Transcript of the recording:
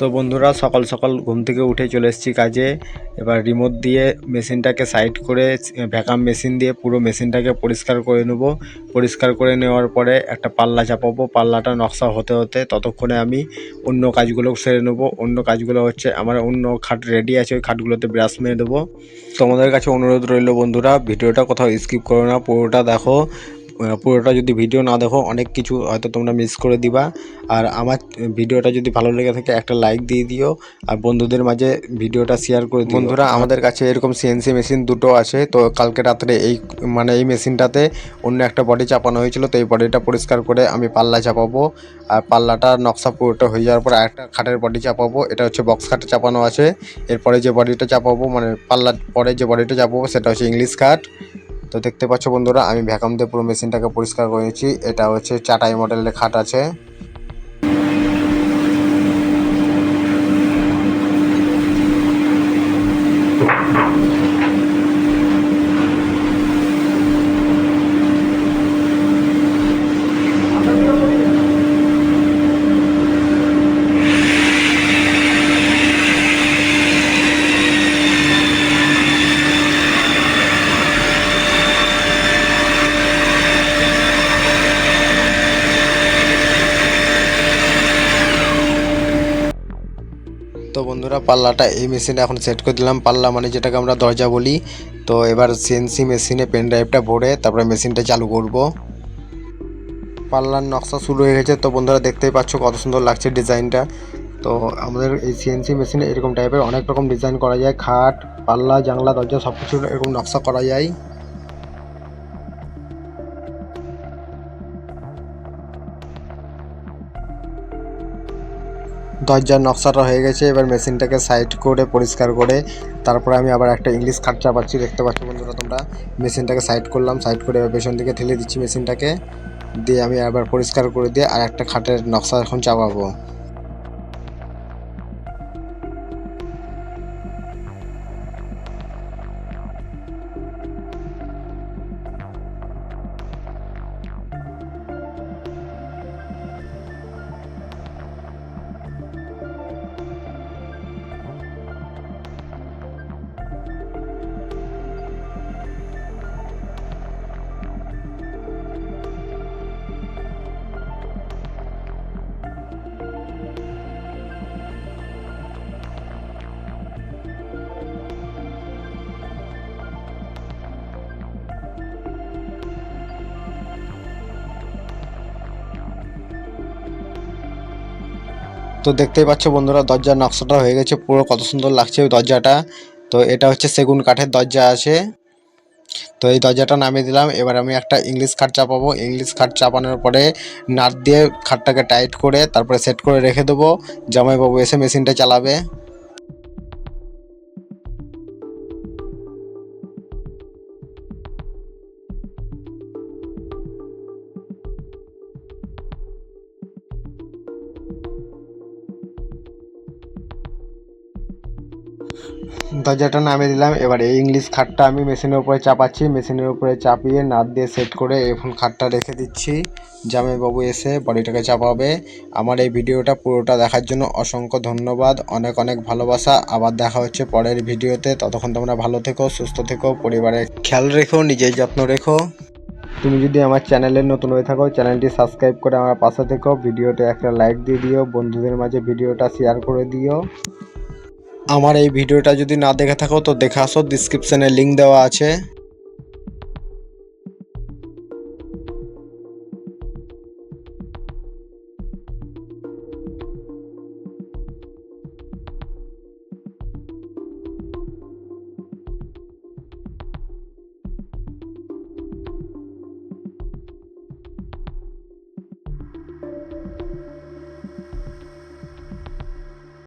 তো বন্ধুরা সকাল সকাল ঘুম থেকে উঠে চলে এসেছি কাজে। এবার রিমোট দিয়ে মেশিনটাকে সাইড করে ভ্যাকাম মেশিন দিয়ে পুরো মেশিনটাকে পরিষ্কার করে নেব। পরিষ্কার করে নেওয়ার পরে একটা পাল্লা চাপাবো। পাল্লাটা নকশা হতে হতে ততক্ষণে আমি অন্য কাজগুলো সেরে নেব। অন্য কাজগুলো হচ্ছে আমার অন্য খাট রেডি আছে, ওই খাটগুলোতে ব্রাশ মেরে দেবো। তোমাদের কাছে অনুরোধ রইল বন্ধুরা, ভিডিওটা কোথাও স্কিপ করো না, পুরোটা দেখো। পুরোটা যদি ভিডিও না দেখো, অনেক কিছু হয়তো তোমরা মিস করে দিবা। আর আমার ভিডিওটা যদি ভালো লেগে থাকে, একটা লাইক দিয়ে দিও। আর বন্ধুদের মাঝে ভিডিওটা শেয়ার করে দিও। বন্ধুরা, আমাদের কাছে এরকম সিএনসি মেশিন দুটো আছে, তো কালকে রাত্রে এই মানে এই মেশিনটাতে অন্য একটা বডি চাপানো হয়েছিল, তো এই বডিটা পরিষ্কার করে আমি পাল্লা চাপাবো। আর পাল্লাটার নকশা পুরোটা হয়ে যাওয়ার পর একটা খাটের বডি চাপাবো, এটা হচ্ছে বক্স খাটে চাপানো আছে। এরপরে যে বডিটা চাপাবো মানে পাল্লার পরে যে বডিটা চাপাবো, সেটা হচ্ছে ইংলিশ খাট। তো দেখতে পাচ্ছ বন্ধুরা, আমি ভ্যাকাম দিয়ে পুরো মেশিনটাকে পরিষ্কার করে নিচ্ছি। এটা হচ্ছে চাটাই মডেলের খাট আছে। তো বন্ধুরা, পাল্লাটা এই মেশিনে এখন সেট করে দিলাম। পাল্লা মানে যেটাকে আমরা দরজা বলি। তো এবার সিএনসি মেশিনে পেন ড্রাইভটা ভরে তারপরে মেশিনটা চালু করব। পাল্লার নকশা শুরু হয়ে গেছে। তো বন্ধুরা, দেখতেই পাচ্ছ কত সুন্দর লাগছে ডিজাইনটা। তো আমাদের এই সিএনসি মেশিনে এরকম টাইপের অনেক রকম ডিজাইন করা যায়। খাট, পাল্লা, জানলা, দরজা সব কিছু এরকম নকশা করা যায়। দরজার নকশাটা হয়ে গেছে, এবার মেশিনটাকে সাইড করে, পরিষ্কার করে, তারপরে আমি আবার একটা ইংলিশ খাট চাপাচ্ছি দেখতে পাচ্ছ বন্ধুরা তোমরা? মেশিনটাকে সাইড করলাম সাইড করে এবার পেছন দিকে ঠেলে দিচ্ছি মেশিনটাকে, দিয়ে আমি আবার পরিষ্কার করে দিয়ে আর একটা খাটের নকশা এখন চাপাবো। তো দেখতেই পাচ্ছ বন্ধুরা, দরজার নকশাটা হয়ে গেছে পুরো, কত সুন্দর লাগছে ওই দরজাটা। তো এটা হচ্ছে সেগুন কাঠের দরজা আছে। তো এই দরজাটা নামিয়ে দিলাম। এবার আমি একটা ইংলিশ খাট চাপাবো। ইংলিশ খাট চাপানোর পরে নাট দিয়ে খাটটাকে টাইট করে তারপরে সেট করে রেখে দেবো। জামাইবাবু এসে মেশিনটা চালাবে। দরজাটা নামিয়ে দিলাম। এবার এই ইংলিশ খাটটা আমি মেশিনের উপরে চাপাচ্ছি। মেশিনের উপরে চাপিয়ে নাট দিয়ে সেট করে এখন খাটটা রেখে দিচ্ছি। জামাইবাবু এসে বডিটাকে চাপাবে। আমার এই ভিডিওটা পুরোটা দেখার জন্য অসংখ্য ধন্যবাদ। অনেক অনেক ভালোবাসা। আবার দেখা হচ্ছে পরের ভিডিওতে। ততক্ষণ তোমরা ভালো থেকো, সুস্থ থেকো পরিবারের খেয়াল রেখো, নিজের যত্ন রেখো। তুমি যদি আমার চ্যানেলে নতুন হয়ে থাকো, চ্যানেলটি সাবস্ক্রাইব করে আমার পাশে থেকো। ভিডিওতে একটা লাইক দিয়ে দিও। বন্ধুদের মাঝে ভিডিওটা শেয়ার করে দিও। আমার এই ভিডিওটা যদি না দেখে থাকো তো দেখে আসো ডিসক্রিপশানে লিঙ্ক দেওয়া আছে।